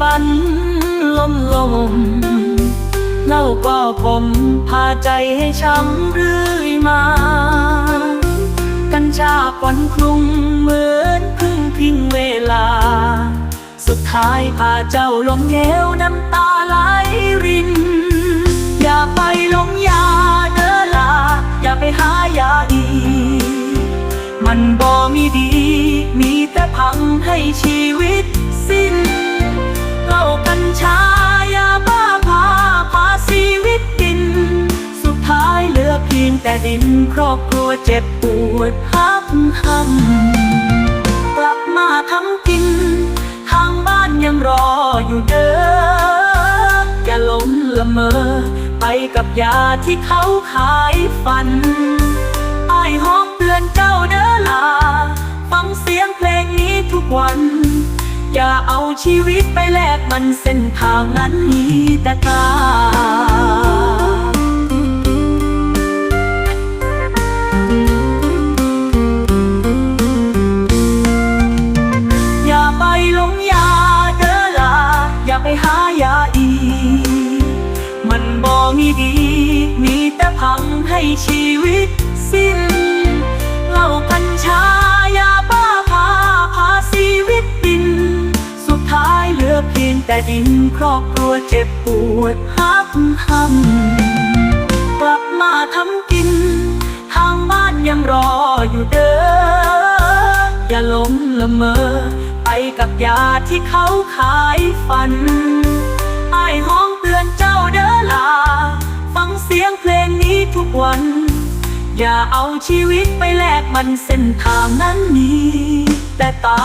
ฝันลมลมเล่าก็ผมพาใจให้ช้ำเรื่อยมา กัญชาปอนคลุงเหมือนพึ่งพิงเวลา สุดท้ายพาเจ้าลงเหวน้ำตาไหลริน มันบ่มีดี มีแต่พังให้ชีวิตสิ้นเหล้ากัญชายาบ้าพาพาชีวิตดิน สุดท้ายเหลือเพียงแต่ดินครอบครัวเจ็บปวดหักห้ำกลับมาทำกิน ทางบ้านยังรออยู่เด้ออย่าหละเมอ ไปกับยาที่เขาขายฝันไอ้ห้อง เตือนเจ้าเด้อลา ฟังเสียงเพลงนี้ทุกวัน อย่าเอาชีวิตไปแลกมันเส้นทางนั้นมีแต่ตาอย่าไปหลงยาเด้อลา อย่าไปหายาอีมันบ่มีดี มีแต่พังให้ชีวิต แต่ดินครอบครัวเจ็บปวดหักห้ำกลับมาทำกิน ทางบ้านยังรออยู่เด้อ อย่าหลงละเมอ ไปกับยาที่เขาขายฝันไอ้ห้องเตือนเจ้าเด้อลา ฟังเสียงเพลงนี้ทุกวัน อย่าเอาชีวิตไปแลกมันเส้นทางนั้นมีแต่ตา